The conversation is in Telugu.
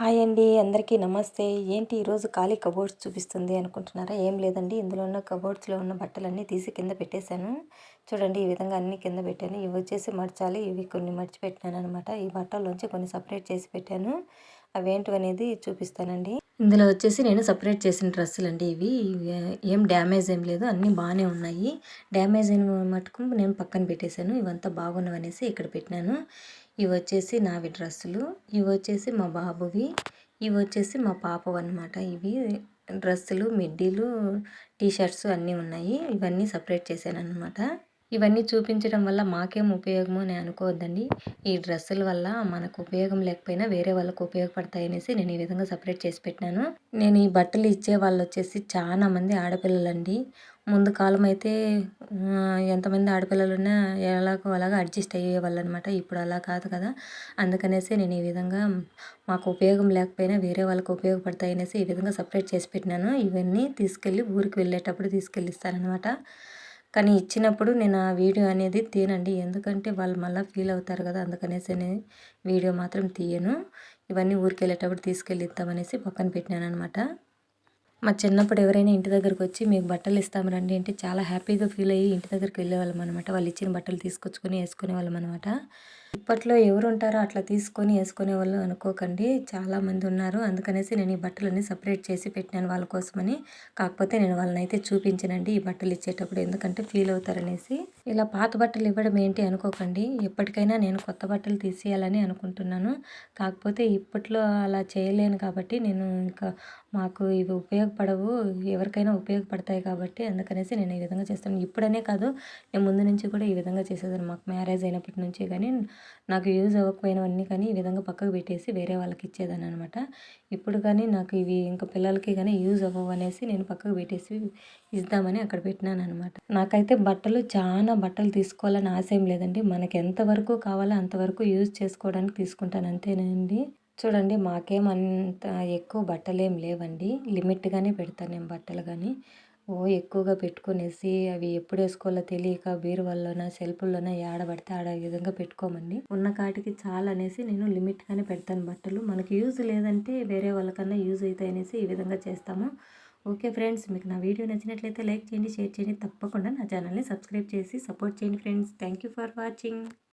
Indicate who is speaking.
Speaker 1: హాయ్ అండి అందరికీ నమస్తే. ఏంటి ఈరోజు ఖాళీ కబోర్డ్స్ చూపిస్తుంది అనుకుంటున్నారా? ఏం లేదండి. ఇందులో ఉన్న కబోర్డ్స్లో ఉన్న బట్టలన్నీ తీసి కింద పెట్టేశాను. చూడండి ఈ విధంగా అన్ని కింద పెట్టాను. ఇవి వచ్చేసి మర్చాలి ఇవి కొన్ని మర్చిపెట్టినాను అనమాట ఈ బట్టల్లోంచి కొన్ని సపరేట్ చేసి పెట్టాను. అవేంటి అనేది చూపిస్తానండి. ఇందులో వచ్చేసి నేను సపరేట్ చేసిన డ్రెస్సులు అండి ఇవి ఏం డ్యామేజ్ ఏం లేదు అన్నీ బాగానే ఉన్నాయి. డ్యామేజ్ అయిన మటుకు నేను పక్కన పెట్టేశాను. ఇవంతా బాగున్నవనేసి ఇక్కడ పెట్టినాను. ఇవి వచ్చేసి నావి డ్రెస్సులు. ఇవి వచ్చేసి మా బాబువి. ఇవి వచ్చేసి మా పాపవి అనమాట ఇవి డ్రెస్సులు మిడ్డీలు టీ షర్ట్స్ అన్నీ ఉన్నాయి. ఇవన్నీ సపరేట్ చేశాను అనమాట ఇవన్నీ చూపించడం వల్ల మాకేం ఉపయోగమో అని అనుకోవద్దండి. ఈ డ్రెస్సుల వల్ల మనకు ఉపయోగం లేకపోయినా వేరే వాళ్ళకు ఉపయోగపడతాయి అనేసి నేను ఈ విధంగా సపరేట్ చేసి పెట్టినాను. నేను ఈ బట్టలు ఇచ్చే వాళ్ళు వచ్చేసి చాలా మంది ఆడపిల్లలండి. ముందు కాలం అయితే ఎంతమంది ఆడపిల్లలు ఉన్నా ఎలాగో అలాగా అడ్జస్ట్ అయ్యేవాళ్ళు అనమాట ఇప్పుడు అలా కాదు కదా. అందుకనేసి నేను ఈ విధంగా మాకు ఉపయోగం లేకపోయినా వేరే వాళ్ళకి ఉపయోగపడతాయి అనేసి ఈ విధంగా సపరేట్ చేసి పెట్టినాను. ఇవన్నీ తీసుకెళ్ళి ఊరికి వెళ్ళేటప్పుడు తీసుకెళ్ళిస్తానమాట కానీ ఇచ్చినప్పుడు నేను ఆ వీడియో అనేది తీనండి ఎందుకంటే వాళ్ళు మళ్ళీ ఫీల్ అవుతారు కదా అందుకనేసి వీడియో మాత్రం తీయను. ఇవన్నీ ఊరికి వెళ్ళేటప్పుడు తీసుకెళ్ళి ఇద్దామనేసి పక్కన పెట్టినాను అనమాట మా చిన్నప్పుడు ఎవరైనా ఇంటి దగ్గరకు వచ్చి మీకు బట్టలు ఇస్తాము రండి అంటే చాలా హ్యాపీగా ఫీల్ అయ్యి ఇంటి దగ్గరికి వెళ్ళేవాళ్ళం అనమాట వాళ్ళు ఇచ్చిన బట్టలు తీసుకొచ్చుకొని వేసుకునే వాళ్ళం అనమాట ఇప్పట్లో ఎవరు ఉంటారో అట్లా తీసుకొని వేసుకునే వాళ్ళు అనుకోకండి చాలామంది ఉన్నారు. అందుకనేసి నేను ఈ బట్టలన్నీ సపరేట్ చేసి పెట్టినాను వాళ్ళ కోసమని. కాకపోతే నేను వాళ్ళని అయితే చూపించనండి ఈ బట్టలు ఇచ్చేటప్పుడు ఎందుకంటే ఫీల్ అవుతారనేసి. ఇలా పాత బట్టలు ఇవ్వడం ఏంటి అనుకోకండి. ఎప్పటికైనా నేను కొత్త బట్టలు తీసేయాలని అనుకుంటున్నాను. కాకపోతే ఇప్పట్లో అలా చేయలేను కాబట్టి నేను ఇంకా మాకు ఇవి ఉపయోగపడవు. ఎవరికైనా ఉపయోగపడతాయి కాబట్టి అందుకనేసి నేను ఈ విధంగా చేస్తాను. ఇప్పుడనే కాదు నేను ముందు నుంచి కూడా ఈ విధంగా చేసేదాన్ని. మాకు మ్యారేజ్ అయినప్పటి నుంచి కానీ నాకు యూజ్ అవ్వకపోయినవన్నీ కానీ ఈ విధంగా పక్కకు పెట్టేసి వేరే వాళ్ళకి ఇచ్చేదాన్ని అనమాట ఇప్పుడు కానీ నాకు ఇవి ఇంకా పిల్లలకి కానీ యూజ్ అవ్వవు అనేసి నేను పక్కకు పెట్టేసి ఇద్దామని అక్కడ పెట్టినాను అనమాట నాకైతే బట్టలు చాలా బట్టలు తీసుకోవాలని ఆశ ఏం లేదండి. మనకి ఎంతవరకు కావాలో అంతవరకు యూజ్ చేసుకోవడానికి తీసుకుంటాను. అంతేనండి చూడండి మాకేం అంత ఎక్కువ బట్టలు ఏం లేవండి. లిమిట్గానే పెడతాను నేను బట్టలు కానీ ఓ ఎక్కువగా పెట్టుకునేసి అవి ఎప్పుడు వేసుకోవాలో తెలియక బీరువాల్లోన సెల్ఫ్ల్లోన ఏడబడితే ఆడ విధంగా పెట్టుకోమండి. ఉన్న కాటికి చాలా అనేసి నేను లిమిట్గానే పెడతాను బట్టలు. మనకి యూజ్ లేదంటే వేరే వాళ్ళకన్నా యూజ్ అవుతాయి అనేసి ఈ విధంగా చేస్తాము. ఓకే ఫ్రెండ్స్ మీకు నా వీడియో నచ్చినట్లయితే లైక్ చేయండి షేర్ చేయండి. తప్పకుండా నా ఛానల్ని సబ్స్క్రైబ్ చేసి సపోర్ట్ చేయండి friends. Thank you for watching.